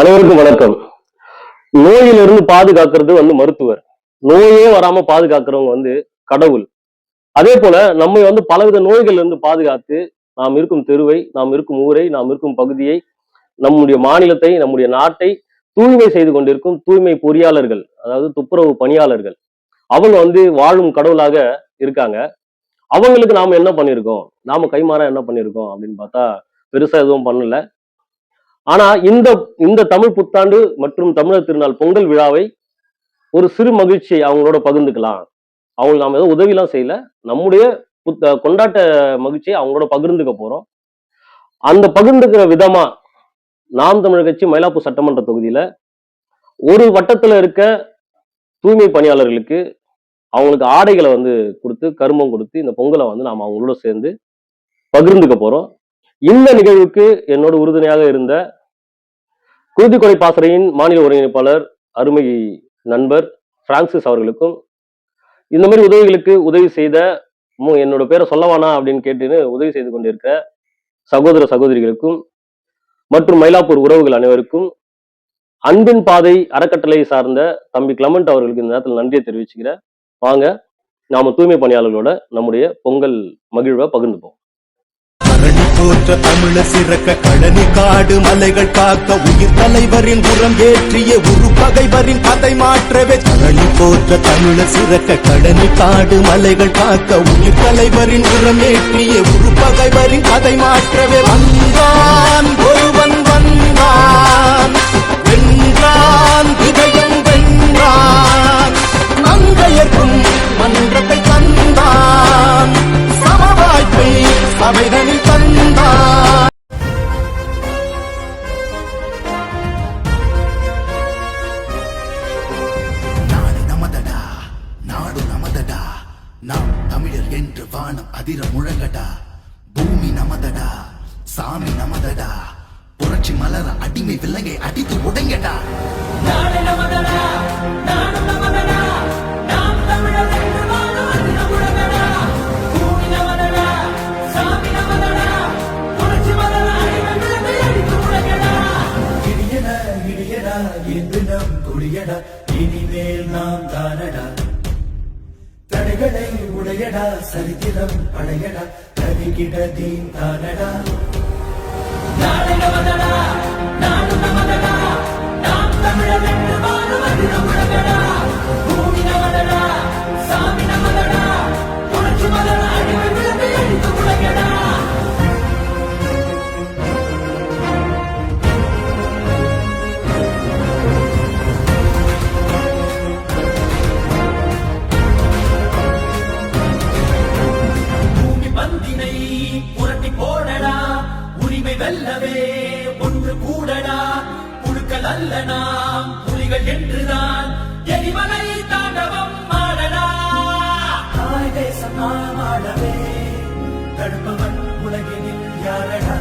அனைவருக்கும் வணக்கம். நோயிலிருந்து பாதுகாக்கிறது வந்து மருத்துவர். நோயே வராம பாதுகாக்கிறவங்க வந்து கடவுள். அதே போல நம்மை வந்து பலவித நோய்கள் இருந்து பாதுகாத்து நாம் இருக்கும் தெருவை நாம் இருக்கும் ஊரை நாம் இருக்கும் பகுதியை நம்முடைய மாநிலத்தை நம்முடைய நாட்டை தூய்மை செய்து கொண்டிருக்கும் தூய்மை பொறியாளர்கள் அதாவது துப்புரவு பணியாளர்கள் அவங்க வந்து வாழும் கடவுளாக இருக்காங்க. அவங்களுக்கு நாம என்ன பண்ணியிருக்கோம் நாம கைமாறா என்ன பண்ணியிருக்கோம் அப்படின்னு பார்த்தா பெருசா எதுவும் பண்ணல. ஆனா இந்த இந்த தமிழ் புத்தாண்டு மற்றும் தமிழர் திருநாள் பொங்கல் விழாவை ஒரு சிறு மகிழ்ச்சியை அவங்களோட பகிர்ந்துக்கலாம். அவங்க நாம் எதுவும் உதவிலாம் செய்யல. நம்முடைய புத்த கொண்டாட்ட மகிழ்ச்சியை அவங்களோட பகிர்ந்துக்க போறோம். அந்த பகிர்ந்துக்கிற விதமா நாம் தமிழர் கட்சி மயிலாப்பூர் சட்டமன்ற தொகுதியில ஒரு வட்டத்துல இருக்க தூய்மை பணியாளர்களுக்கு அவங்களுக்கு ஆடைகளை வந்து கொடுத்து கருமம் கொடுத்து இந்த பொங்கலை வந்து நாம் அவங்களோட சேர்ந்து பகிர்ந்துக்க போறோம். இந்த நிகழ்வுக்கு என்னோட உறுதுணையாக இருந்த குருதிக்கொடை பாசறையின் மாநில ஒருங்கிணைப்பாளர் அருமை நண்பர் பிரான்சிஸ் அவர்களுக்கும் இந்த மாதிரி உதவிகளுக்கு உதவி செய்த என்னோட பேரை சொல்லவானா அப்படின்னு கேட்டுன்னு உதவி செய்து கொண்டிருக்க சகோதர சகோதரிகளுக்கும் மற்றும் மயிலாப்பூர் உறவுகள் அனைவருக்கும் அன்பின் பாதை அறக்கட்டளை சார்ந்த தம்பி கிளமண்ட் அவர்களுக்கு இந்த நேரத்தில் நன்றியை தெரிவிச்சுக்கிறேன். வாங்க நாம தூய்மை பணியாளர்களோட நம்முடைய பொங்கல் மகிழ்வை பகிர்ந்துப்போம். கரணி போற்ற தமிழ சிறக்க கழனி காடு மலைகள் காக்க உயிர் தலைவரின் உரம் ஏற்றிய உரு பகைவரின் கதை மாற்றவே. கரணி போற்ற தமிழ சிறக்க கழனி காடு மலைகள் காக்க உயிர் தலைவரின் உரம் ஏற்றிய உரு பகைவரின் கதை மாற்றவே. வந்தான் ஒருவன் நாம் தமிழர் என்று வானம் அதிர முழங்கடா. பூமி நமதடா. சாமி நமதடா. புரட்சி மலர அடிமை விலங்கை அடித்து உடைங்கடா. நாடு நமதடா. நாடு நமதடா. நாம் தமிழர் என்று வாழும் அதிர உலகடா பூமி நமதடா. சாமி நமதடா. புரட்சி மலர அடிமை விழுந்து அடித்து உலகடா இடியட இடியடா என்று நம் குடியடா. இனிமேல் கண்களை உடையடா சரித்திரம் அடையடா கதிகிட தீன் தானடா. நாடு பூமி பந்தினை புரட்டி போடடா. உரிமை வெல்லவே ஒன்று கூடடா. புழுக்கள் அல்ல நாம் புலிகள் என்றுதான். எரிமலை தாண்டவம் ஆடடா. தாய் தேசம் நாம் ஆடவே தடுப்பவன் உலகினில் யாரடா?